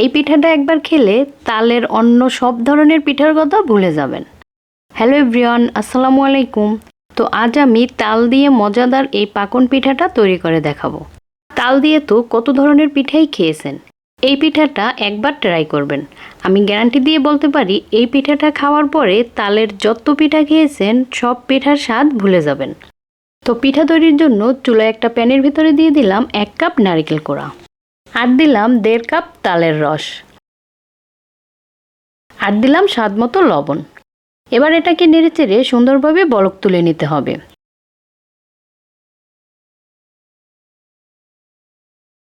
এই পিঠাটা একবার খেলে তালের অন্য সব ধরনের পিঠার কথা ভুলে যাবেন। হ্যালো এভরিওয়ান আসসালামু আলাইকুম। তো আজ আমি তাল দিয়ে মজাদার এই পাকন পিঠাটা তৈরি করে দেখাবো। তাল দিয়ে তো কত ধরনের পিঠাই খেয়েছেন? এই পিঠাটা একবার ট্রাই করবেন। আমি গ্যারান্টি দিয়ে বলতে পারি, এই পিঠাটা খাওয়ার পরে তালের যত পিঠা খেয়েছেন, সব পিঠার স্বাদ ভুলে যাবেন। তো পিঠা তৈরির জন্য চুলায় একটা প্যানের ভিতরে দিয়ে দিলাম এক কাপ নারকেল কোড়া। আর দিলাম দেড় কাপ তালের রস। আর দিলাম স্বাদ মতো লবণ। এবার এটাকে নেড়েচেড়ে সুন্দরভাবে বলক তুলে নিতে হবে।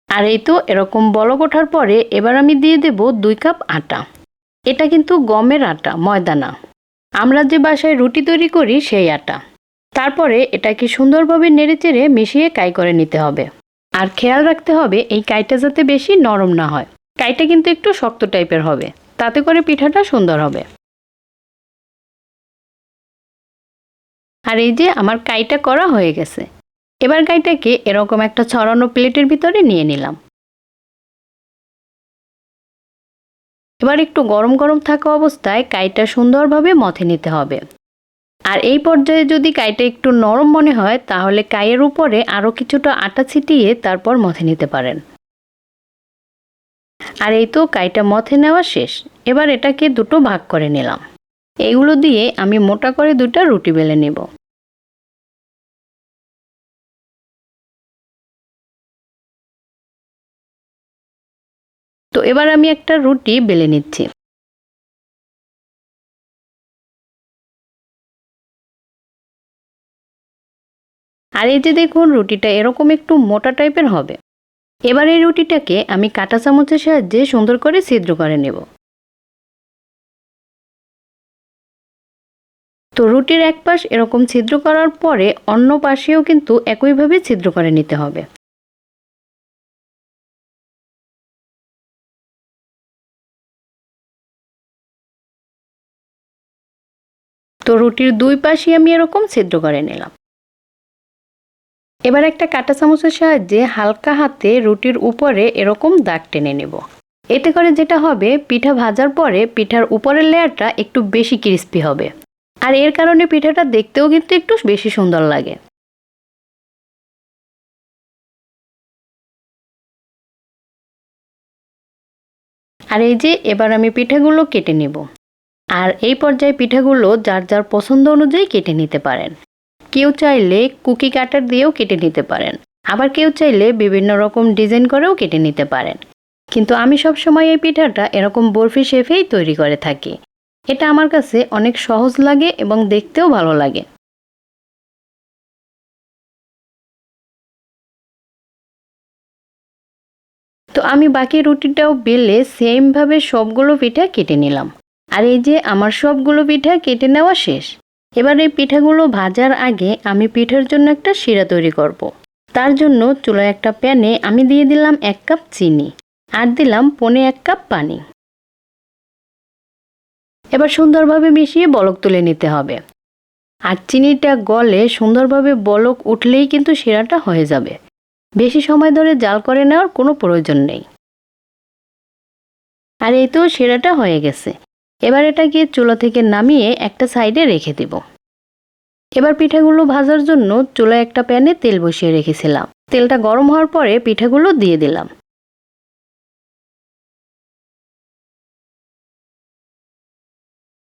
আর এই তো এরকম বলক ওঠার পরে এবার আমি দিয়ে দেব দুই কাপ আটা। এটা কিন্তু গমের আটা, ময়দা না। আমরা যে বাসায় রুটি তৈরি করি সেই আটা। তারপরে এটাকে সুন্দরভাবে নেড়েচেড়ে মিশিয়ে কাই করে নিতে হবে। আর খেয়াল রাখতে হবে এই কাইটা যাতে বেশি নরম না হয়। কাইটা কিন্তু একটু শক্ত টাইপের হবে। তাতে করে পিঠাটা সুন্দর হবে। আর এই যে আমার কাইটা করা হয়ে গেছে। এবার কাইটাকে এরকম একটা ছড়ানো প্লেটের ভিতরে নিয়ে নিলাম। এবার একটু গরম গরম থাকা অবস্থায় কাইটা সুন্দরভাবে মথে নিতে হবে। আর এই পর্যায়ে যদি কাইটা একটু নরম মনে হয়, তাহলে কাইয়ের উপরে আরও কিছুটা আটা ছিটিয়ে তারপর মথে নিতে পারেন। আর এই তো কাইটা মথে নেওয়া শেষ। এবার এটাকে দুটো ভাগ করে নিলাম। এগুলো দিয়ে আমি মোটা করে দুটা রুটি বেলে নেব। তো এবার আমি একটা রুটি বেলে নিচ্ছি। আর এই যে দেখুন রুটিটা, এরকম একটু মোটা টাইপের হবে। এবার এই রুটিটাকে আমি কাঁটা চামচের সাহায্যে সুন্দর করে ছিদ্র করে নেব। তো রুটির এক পাশ এরকম ছিদ্র করার পরে অন্য পাশেও কিন্তু একইভাবে ছিদ্র করে নিতে হবে। তো রুটির দুই পাশে আমি এরকম ছিদ্র করে নিলাম। এবার একটা কাঁটা চামচের সাহায্যে হালকা হাতে রুটির উপরে এরকম দাগ টেনে নেব। এতে করে যেটা হবে, পিঠা ভাজার পরে পিঠার উপরের লেয়ারটা একটু বেশি ক্রিস্পি হবে। আর এর কারণে পিঠাটা দেখতেও কিন্তু একটু বেশি সুন্দর লাগে। আর এই যে এবার আমি পিঠাগুলো কেটে নেব। আর এই পর্যায়ে পিঠাগুলো যার যার পছন্দ অনুযায়ী কেটে নিতে পারেন। কেউ চাইলে কুকি কাটার দিয়েও কেটে নিতে পারেন। আবার কেউ চাইলে বিভিন্ন রকম ডিজাইন করেও কেটে নিতে পারেন। কিন্তু আমি সব সময় এই পিঠাটা এরকম বরফি শেফেই তৈরি করে থাকি। এটা আমার কাছে অনেক সহজ লাগে এবং দেখতেও ভালো লাগে। তো আমি বাকি রুটিটাও বেলে সেমভাবে সবগুলো পিঠা কেটে নিলাম। আর এই যে আমার সবগুলো পিঠা কেটে নেওয়া শেষ। এবার এই পিঠাগুলো ভাজার আগে আমি পিঠার জন্য একটা শিরা তৈরি করব। তার জন্য চুলায় একটা প্যানে আমি দিয়ে দিলাম এক কাপ চিনি আর দিলাম পনে এক কাপ পানি। এবার সুন্দরভাবে মিশিয়ে বলক তুলে নিতে হবে। আর চিনিটা গলে সুন্দরভাবে বলক উঠলেই কিন্তু শিরাটা হয়ে যাবে। বেশি সময় ধরে জাল করে নেওয়ার কোনো প্রয়োজন নেই। আর এই তো শিরাটা হয়ে গেছে। এবার এটাকে চুলা থেকে নামিয়ে একটা সাইডে রেখে দেব। এবার পিঠাগুলো ভাজার জন্য চুলায় একটা প্যানে তেল বসিয়ে রেখেছিলাম। তেলটা গরম হওয়ার পরে পিঠাগুলো দিয়ে দিলাম।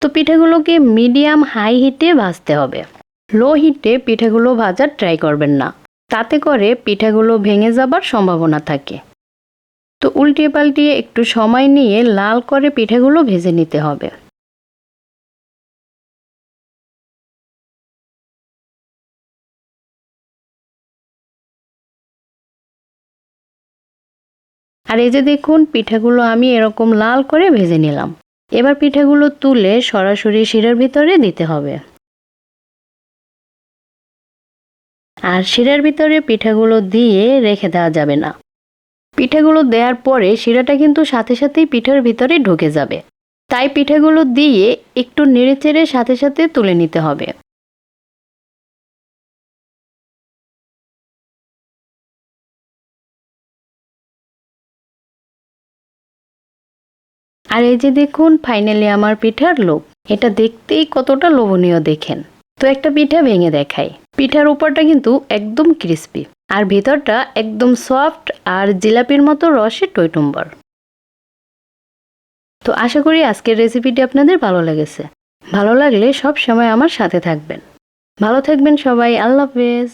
তো পিঠাগুলোকে মিডিয়াম হাই হিটে ভাজতে হবে। লো হিটে পিঠাগুলো ভাজার ট্রাই করবেন না। তাতে করে পিঠাগুলো ভেঙে যাবার সম্ভাবনা থাকে। তো উল্টিয়ে পাল্টিয়ে একটু সময় নিয়ে লাল করে পিঠাগুলো ভেজে নিতে হবে। আর এই যে দেখুন, পিঠাগুলো আমি এরকম লাল করে ভেজে নিলাম। এবার পিঠাগুলো তুলে সরাসরি শিরার ভিতরে দিতে হবে। আর শিরার ভিতরে পিঠাগুলো দিয়ে রেখে দেওয়া যাবে না। পিঠাগুলো দেওয়ার পরে শিরাটা কিন্তু সাথে সাথেই পিঠার ভিতরে ঢুকে যাবে। তাই পিঠাগুলো দিয়ে একটু নেড়েচেড়ে সাথে সাথে তুলে নিতে হবে। আর এই যে দেখুন ফাইনালি আমার পিঠার লোভ। এটা দেখতেই কতটা লোভনীয় দেখেন। তো একটা পিঠা ভেঙে দেখাই। পিঠার উপরটা কিন্তু একদম ক্রিস্পি আর ভেতরটা একদম সফট আর জিলাপির মতো রসে টইটুম্বর। তো আশা করি আজকের রেসিপিটি আপনাদের ভালো লেগেছে। ভালো লাগলে সব সময় আমার সাথে থাকবেন। ভালো থাকবেন সবাই, আল্লাহ হাফেজ।